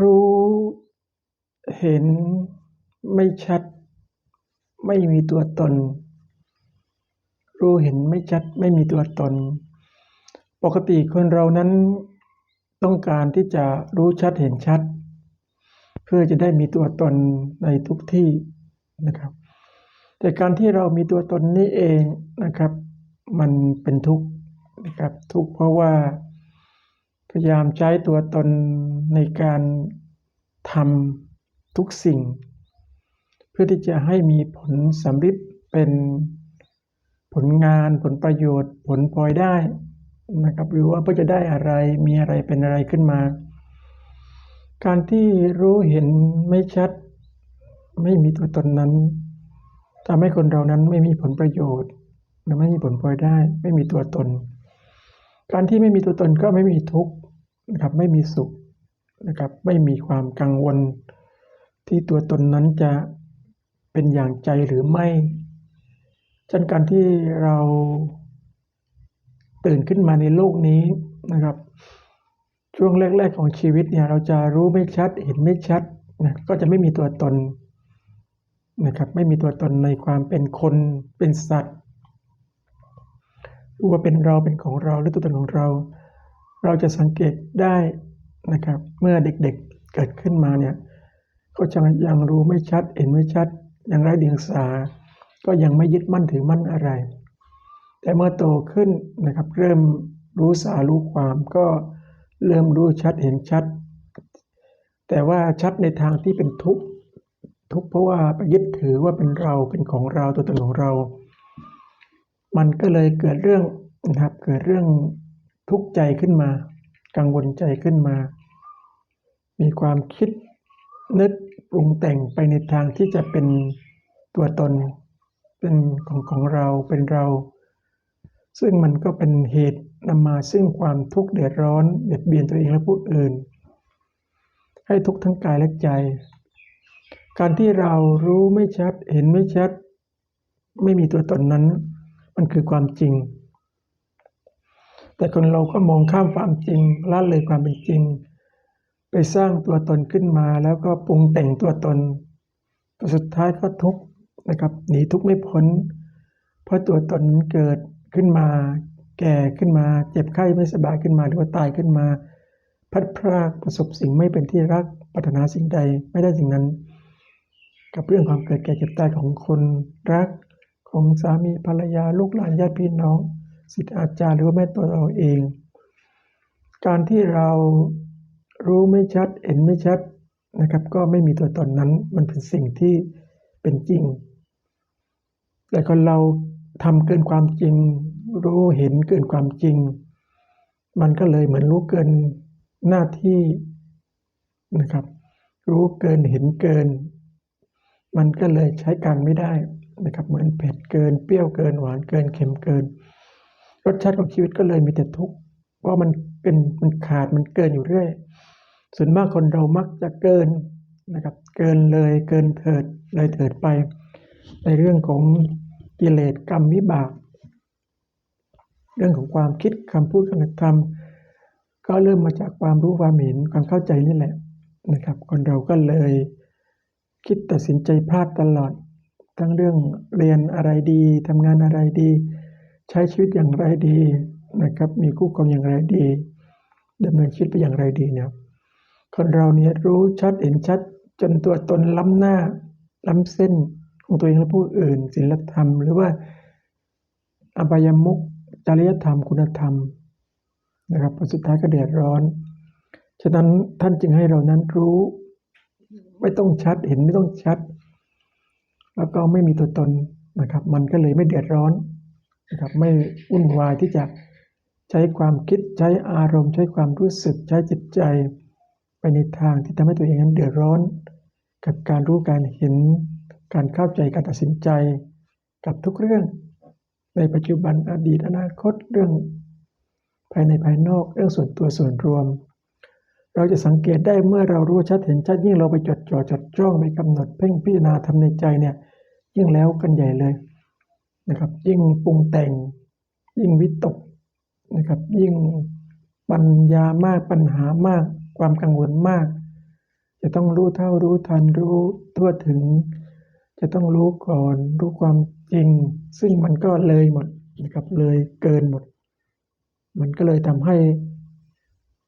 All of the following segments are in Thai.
รู้เห็นไม่ชัด ไม่มีตัวตน รู้เห็นไม่ชัด ไม่มีตัวตน ปกติคนเรานั้นต้องการที่จะรู้ชัดเห็นชัด เพื่อจะได้มีตัวตนในทุกที่นะครับ แต่การที่เรามีตัวตนนี้เองนะครับ มันเป็นทุกข์นะครับ ทุกข์เพราะว่า ยายามใช้ตัวตนในการทำทุกสิ่ง เพื่อที่จะให้มีผลสำฤทธิ์เป็นผลงานผลประโยชน์ ผลพลอยได้นะครับหรือว่าเพื่อจะได้อะไรมีอะไรเป็นอะไรขึ้นมา การที่รู้เห็นไม่ชัด ไม่มีตัวตนนั้นทำให้คนเรานั้นไม่มีผลประโยชน์และไม่มีผลพลอยได้ ไม่มีตัวตน การที่ไม่มีตัวตนก็ไม่มีทุกข์ นะครับไม่มีสุขนะครับไม่มีความกังวล ที่ตัวตนนั้นจะเป็นอย่างใจหรือไม่เช่นการที่เราตื่นขึ้นมาในโลกนี้นะครับ ช่วงแรก ๆของชีวิตเนี่ยเราจะรู้ไม่ชัดเห็นไม่ชัดนะก็จะไม่มีตัวตนนะครับไม่มีตัวตนในความเป็นคนเป็นสัตว์รู้ว่าเป็นเราเป็นของเราหรือตัวตนของเรา เราจะสังเกตได้นะครับเมื่อเด็กๆเกิดขึ้นมาเนี่ยก็จะยังรู้ไม่ชัดเห็นไม่ชัด ยังไร้เดียงสา ก็ยังไม่ยึดมั่นถือมั่นอะไร แต่เมื่อโตขึ้นนะครับเริ่มรู้สารู้ความก็เริ่มรู้ชัดเห็นชัด แต่ว่าชัดในทางที่เป็นทุกข์ทุกข์เพราะว่าไปยึดถือว่าเป็นเราเป็นของเราตัวตนของเรา มันก็เลยเกิดเรื่องนะครับเกิดเรื่อง ทุกข์ใจขึ้นมา กังวลใจขึ้นมา มีความคิดนึกปรุงแต่งไปในทางที่จะเป็นตัวตน เป็นของของเราเป็นเรา ซึ่งมันก็เป็นเหตุนำมาซึ่งความทุกข์เดือดร้อนเบียดเบียนตัวเองและผู้อื่น ให้ทุกข์ทั้งกายและใจ การที่เรารู้ไม่ชัดเห็นไม่ชัด ไม่มีตัวตนนั้น มันคือความจริง แต่คนเราก็มองข้ามความจริงละเลยความเป็นจริง ไปสร้างตัวตนขึ้นมาแล้วก็ปรุงแต่งตัวตนสุดท้ายก็ทุกข์นะครับหนีทุกข์ไม่พ้น เพราะตัวตนเกิดขึ้นมา แก่ขึ้นมา เจ็บไข้ไม่สบายขึ้นมาหรือว่าตายขึ้นมา พัดพรากประสบสิ่งไม่เป็นที่รักปรารถนาสิ่งใดไม่ได้สิ่งนั้น กับเรื่องความเกิดแก่เจ็บตายของคนรักของสามีภรรยาลูกหลานญาติพี่น้อง ศิษย์อาจารย์หรือว่าแม่ตัวเราเอง การที่เรารู้ไม่ชัดเห็นไม่ชัดนะครับ ก็ไม่มีตัวตนนั้นมันเป็นสิ่งที่เป็นจริง แต่คนเราทำเกินความจริง รู้เห็นเกินความจริง มันก็เลยเหมือนรู้เกินหน้าที่นะครับ รู้เกินเห็นเกิน มันก็เลยใช้การไม่ได้นะครับ เหมือนเผ็ดเกิน เปรี้ยวเกินหวานเกินเค็มเกิน รสชาติของชีวิตก็เลยมีแต่ทุกข์เพราะมันเป็นมันขาดมันเกินอยู่เรื่อย ส่วนมากคนเรามักจะเกินนะครับ เกินเลยเกินเถิดเลยเถิดไป ในเรื่องของกิเลสกรรมวิบาก เรื่องของความคิดคำพูดการกระทำก็เริ่มมาจากความรู้ความเห็นความเข้าใจนี่แหละนะครับ คนเราก็เลยคิดตัดสินใจพลาดตลอด ทั้งเรื่องเรียนอะไรดีทำงานอะไรดี ใช้ชีวิตอย่างไรดีนะครับ มีคู่ครองอย่างไรดีดำเนินชีวิตไปอย่างไรดีเนี่ยคนเราเนี่ยรู้ชัดเห็นชัดจนตัวตนล้ำหน้า ล้ำเส้นของตัวเองและผู้อื่นศีลธรรม หรือว่าอบายมุกจริยธรรมคุณธรรมนะครับผลสุดท้ายก็เดือดร้อน ฉะนั้นท่านจึงให้เรานั้นรู้ ไม่ต้องชัดเห็นไม่ต้องชัด แล้วก็ไม่มีตัวตนนะครับ มันก็เลยไม่เดือดร้อน นะครับไม่วุ่นวายที่จะใช้ความคิดใช้อารมณ์ ใช้ความรู้สึกใช้จิตใจ ไปในทางที่ทำให้ตัวเองนั้นเดือดร้อน กับการรู้การเห็น การเข้าใจการตัดสินใจ กับทุกเรื่อง ในปัจจุบันอดีตอนาคตเรื่อง ภายในภายนอกเรื่องส่วนตัวส่วนรวม เราจะสังเกตได้เมื่อเรารู้ชัดเห็นชัดยิ่งเราไปจดจ่อจดจ้องไปกำหนดเพ่งพิจารณาทำในใจเนี่ยยิ่งแล้วกันใหญ่เลย นะครับ ยิ่งปรุงแต่ง ยิ่งวิตกนะครับ ยิ่งปัญญามากปัญหามาก ความกังวลมาก จะต้องรู้เท่ารู้ทันรู้ทั่วถึง จะต้องรู้ก่อนรู้ความจริง ซึ่งมันก็เลยหมดนะครับเลยเกินหมด มันก็เลยทำให้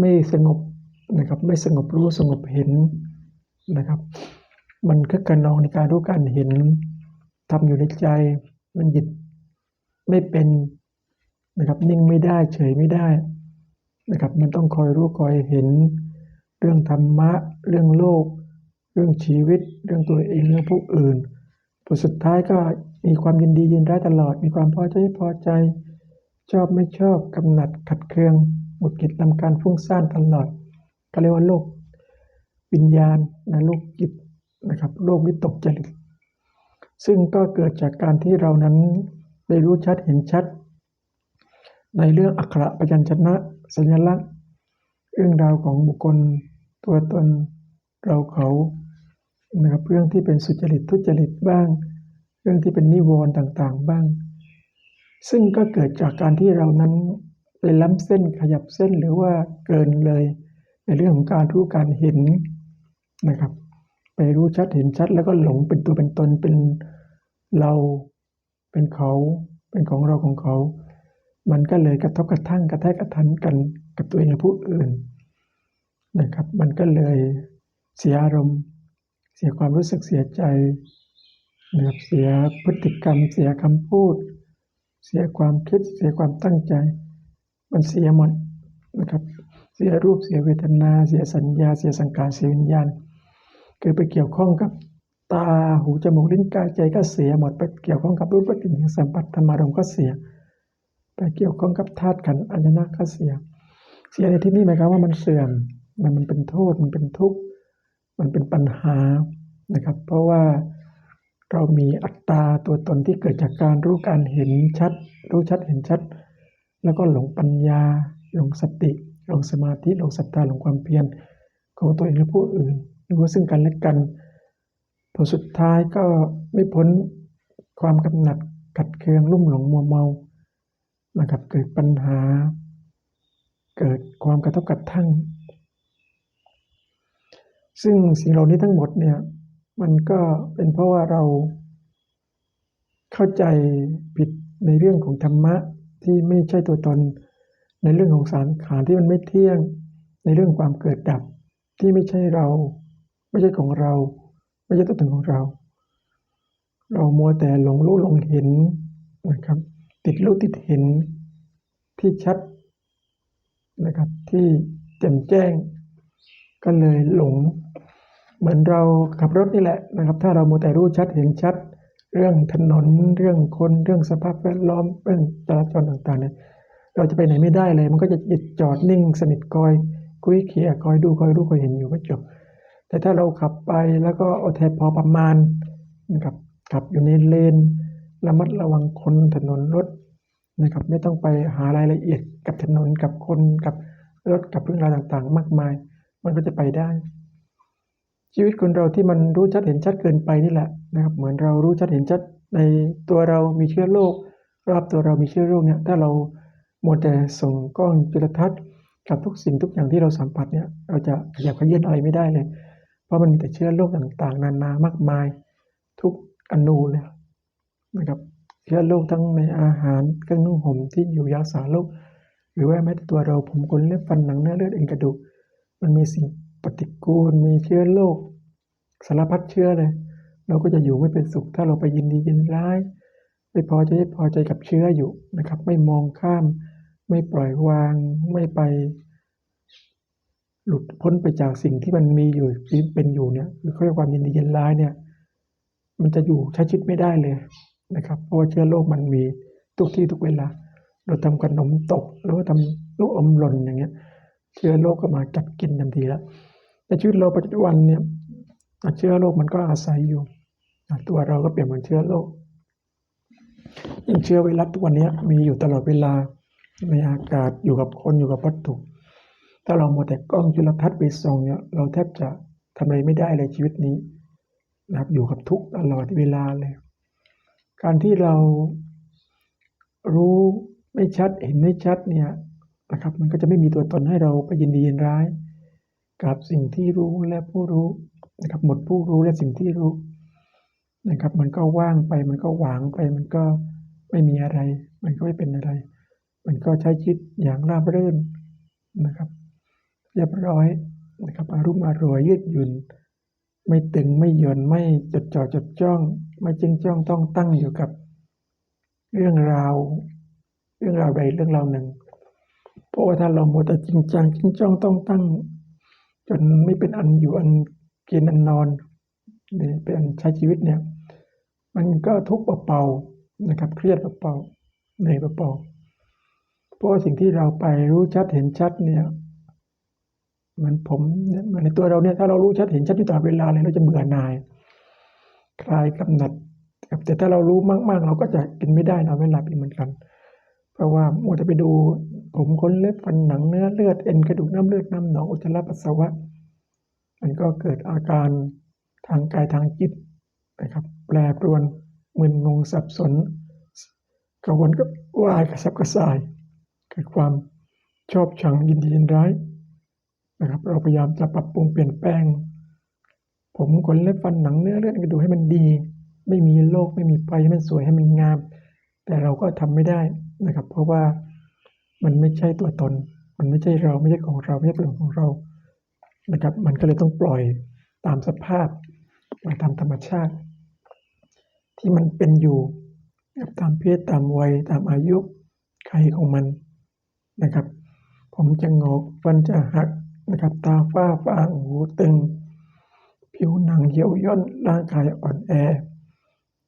ไม่สงบนะครับ ไม่สงบรู้สงบเห็นนะครับ มันคึกขนองในการรู้การเห็นทำอยู่ในใจ มันหยุดไม่เป็นนะครับนิ่งไม่ได้เฉยไม่ได้นะครับมันต้องคอยรู้คอยเห็น เรื่องธรรมะ เรื่องโลก เรื่องชีวิต เรื่องตัวเองเรื่องผู้อื่นผลสุดท้ายก็มีความยินดียินร้ายตลอด มีความพอใจพอใจ ชอบไม่ชอบกำหนัดขัดเคืองหงุดหงิดลำการฟุ้งซ่านตลอด ก็เรียกว่าโลกวิญญาณนะโลกจิตนะครับโลกวิตกจริต ซึ่งก็เกิดจากการที่เรานั้นได้รู้ชัดเห็นชัด ในเรื่องอักขระพยัญชนะ สัญลักษณ์ เรื่องราวของบุคคล ตัวตนเราเขานะครับเรื่องที่เป็นสุจริตทุจริตบ้าง เรื่องที่เป็นนิวรณ์ต่างๆบ้าง ซึ่งก็เกิดจากการที่เรานั้นไปล้ำเส้นขยับเส้นหรือว่าเกินเลย ในเรื่องของการรู้การเห็นนะครับ ไปรู้ชัดเห็นชัดแล้วก็หลงเป็นตัวเป็นตนเป็น เราเป็นเขาเป็นของเราของเขา มันก็เลยกระทบกระทั่งกระแทกกระทันกันกับตัวเองและผู้อื่นนะครับ มันก็เลยเสียอารมณ์ เสียความรู้สึกเสียใจนะครับเสียพฤติกรรม เสียคำพูด เสียความคิด เสียความตั้งใจ มันเสียหมดนะครับเสียรูปเสียเวทนา เสียสัญญา เสียสังขารเสียวิญญาณเกิดไปเกี่ยวข้องกับ ตาหูจมูกลิ้นกายใจก็เสียหมดไปเกี่ยวข้องกับรูปกลิ่นสัมผัสธรรมารมก็เสีย ไปเกี่ยวข้องกับธาตุขันธ์อัญนะก็เสีย เสียในที่นี้หมายความว่ามันเสื่อมมันมันเป็นโทษมันเป็นทุกข์มันเป็นปัญหานะครับ เพราะว่าเรามีอัตตาตัวตนที่เกิดจากการรู้การเห็นชัด รู้ชัดเห็นชัด แล้วก็หลงปัญญา หลงสติ หลงสมาธิหลงศรัทธาหลงความเพียรของตัวเองและผู้อื่นหรือว่าซึ่งกันและกัน ผลสุดท้ายก็ไม่พ้นความกำหนัดขัดเคืองลุ่มหลงมัวเมานะครับเกิดปัญหา เกิดความกระทบกระทั่ง ซึ่งสิ่งเหล่านี้ทั้งหมดเนี่ยมันก็เป็นเพราะว่าเราเข้าใจผิดในเรื่องของธรรมะที่ไม่ใช่ตัวตน ในเรื่องของสารขานที่มันไม่เที่ยง ในเรื่องความเกิดดับที่ไม่ใช่เรา ไม่ใช่ของเรา ไม่ใช่ตัวตนของเรา เรามัวแต่หลงรู้หลงเห็นนะครับ ติดรู้ติดเห็นที่ชัดนะครับ ที่แจ่มแจ้ง ก็เลยหลง เหมือนเราขับรถนี่แหละนะครับ ถ้าเรามัวแต่รู้ชัดเห็นชัด เรื่องถนนเรื่องคนเรื่องสภาพแวดล้อมเรื่องจราจรต่างๆเนี่ยเราจะไปไหนไม่ได้เลย มันก็จะหยุดจอดนิ่งสนิทคอย คุยเคียคอยดูคอยรู้คอยเห็นอยู่ก็จบ แต่ถ้าเราขับไปแล้วก็เอาแทพอประมาณนะครับขับอยู่ในเลนระมัดระวังคนถนนรถนะครับ ไม่ต้องไปหารายละเอียดกับถนนกับคนกับรถกับเรื่องราวต่างๆ มากมาย มันก็จะไปได้ ชีวิตคนเราที่มันรู้ชัดเห็นชัดเกินไปนี่แหละนะครับ เหมือนเรารู้ชัดเห็นชัดในตัวเรามีเชื้อโรครอบตัวเรามีเชื้อโรคเนี่ยถ้าเราโมวแต่ส่งกล้องจุลทรรศน์กับทุกสิ่งทุกอย่างที่เราสัมผัสเนี่ยเราจะขยับขยื่นอะไรไม่ได้เลย เพราะมันมีแต่เชื้อโรคต่างๆ นานามากมาย ทุกอนูเลยนะครับเชื้อโรคทั้งในอาหารเครื่องนุ่งห่มที่อยู่ยาสาโรคหรือว่าแม้แต่ตัวเราผมขนเล็บฟันหนังเนื้อเลือดเอ็นกระดูกมันมีสิ่งปฏิกูลมีเชื้อโรคสารพัดเชื้อเลย เราก็จะอยู่ไม่เป็นสุข ถ้าเราไปยินดียินร้ายไม่พอใจไม่พอใจกับเชื้ออยู่นะครับ ไม่มองข้าม ไม่ปล่อยวาง ไม่ไป หลุดพ้นไปจากสิ่งที่มันมีอยู่เป็นอยู่เนี่ยคือเขาเรียกความยินดียินร้ายเนี่ย มันจะอยู่ใช้ชีวิตไม่ได้เลยนะครับ เพราะว่าเชื้อโรคมันมีทุกที่ทุกเวลา เราทำขนมตกหรือว่าทำลูกอมหล่นอย่างเงี้ย เชื้อโรคก็มากัดกินทันทีแล้วในชีวิตเราปัจจุบันเนี่ยเชื้อโรคมันก็อาศัยอยู่ตัวเราก็เปลี่ยนเหมือนเชื้อโรคยิ่งเชื้อไวรัสทุกวันนี้มีอยู่ตลอดเวลาในอากาศอยู่กับคนอยู่กับวัตถุ ถ้าเราโมวแต่กล้องจุลทรรศน์ไปส่องเนี่ยเราแทบจะทำอะไรไม่ได้เลยชีวิตนี้นะครับอยู่กับทุกตลอดเวลาเลย การที่เรารู้ไม่ชัดเห็นไม่ชัดเนี่ยนะครับ มันก็จะไม่มีตัวตนให้เราไปยินดียินร้าย กับสิ่งที่รู้และผู้รู้นะครับ หมดผู้รู้และสิ่งที่รู้นะครับ มันก็ว่างไป มันก็หวางไป มันก็ไม่มีอะไร มันก็ไม่เป็นอะไร มันก็ใช้ชีวิตอย่างราบรื่นนะครับ เรียบร้อยนะครับอารุ่มอร่วยยืดหยุ่น ไม่ตึงไม่หย่อนไม่จดจ่อจดจ้อง ไม่จึงจ้องต้องตั้งอยู่กับ เรื่องราว เรื่องราวใดเรื่องราวหนึ่ง เพราะว่าถ้าเราหมดแต่จริงจังจริงจ้องต้องตั้ง จนไม่เป็นอันอยู่อันกินอันนอนนี่เป็นอันใช้ชีวิตเนี่ย มันก็ทุกข์เปล่าๆนะครับ เครียดเปล่าๆเหนื่อยเปล่าๆเพราะว่าสิ่งที่เราไปรู้ชัดเห็นชัดเนี่ย มันผมเนี่ยมันในตัวเราเนี่ยถ้าเรารู้ชัดเห็นชัดอยู่ตลอดเวลาเลยเราจะเบื่อหน่าย คลายกำหนัดแต่ถ้าเรารู้มากๆ เราก็จะกินไม่ได้นอนไม่หลับอีกเหมือนกัน เพราะว่ามัวแต่ไปดู ผมขนเล็บฟันหนังเนื้อเลือดเอ็นกระดูกน้ำเลือดน้ำหนองอุจจาระปัสสาวะ มันก็เกิดอาการทางกายทางจิตนะครับ แปรปรวนมึนงงสับสนกระวนก็วายกระสับกระส่าย เกิดความชอบชังยินดียินร้าย นะครับ เราพยายามจะปรับปรุงเปลี่ยนแปลง ผมขนเล็บฟันหนังเนื้อเลือดกระดูกให้มันดี ไม่มีโรคไม่มีภัยให้มันสวยให้มันงาม แต่เราก็ทำไม่ได้นะครับ เพราะว่ามันไม่ใช่ตัวตน มันไม่ใช่เราไม่ใช่ของเราไม่ใช่ตัวของเรานะครับ มันก็เลยต้องปล่อยตามสภาพปล่อยตามธรรมชาติ ที่มันเป็นอยู่ตามเพศตามวัยตามอายุไขของมันนะครับ ผมจะงอกฟันจะหัก นะครับตาฝ้าฟางหูตึง ผิวหนังเหี่ยวย่นร่างกายอ่อนแอ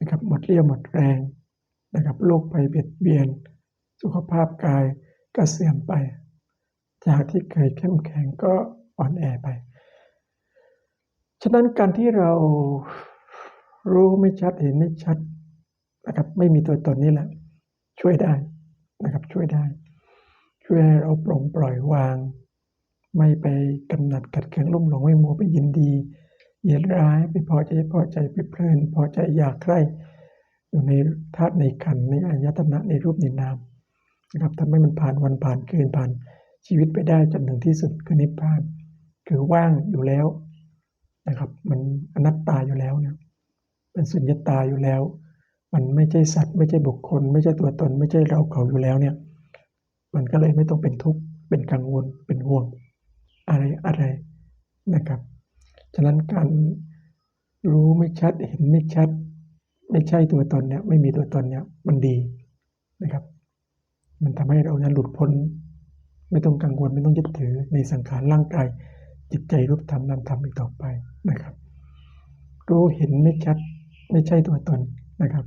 นะครับหมดเรี่ยวหมดแรงนะครับโรคภัยเบียดเบียน สุขภาพกายก็เสื่อมไป จากที่เคยเข้มแข็งก็อ่อนแอไป ฉะนั้นการที่เรารู้ไม่ชัดเห็นไม่ชัดนะครับไม่มีตัวตนนี่แหละ ช่วยได้นะครับช่วยได้ ช่วยให้เราปลงปล่อยวาง ไม่ไปกำหนัดกัดเคืองลุ่มหลงไม่มัวไปยินดีเยินร้ายไปพอใจพอใจไปเพลิน พอใจอยากใคร่อยู่ในธาตุในขันในอายตนะในรูปในนามนะครับทำให้มันผ่านวันผ่านคืนผ่านชีวิตไปได้จนถึงที่สุดคือนิพพาน คือว่างอยู่แล้วนะครับ มันอนัตตาอยู่แล้วเนี่ยเป็นสุญญตาอยู่แล้ว มันไม่ใช่สัตว์ ไม่ใช่บุคคล ไม่ใช่ตัวตน ไม่ใช่เราเขาอยู่แล้วเนี่ย มันก็เลยไม่ต้องเป็นทุกข์เป็นกังวลเป็นห่วง อะไรอะไรนะครับฉะนั้นการรู้ไม่ชัดเห็นไม่ชัด ไม่ใช่ตัวตนเนี่ยไม่มีตัวตนเนี่ยมันดีนะครับ มันทำให้เราเนี่ยหลุดพ้น ไม่ต้องกังวลไม่ต้องยึดถือในสังขารร่างกาย จิตใจรูปธรรมนามธรรมอีกต่อไปนะครับ รู้เห็นไม่ชัด ไม่ใช่ตัวตนนะครับ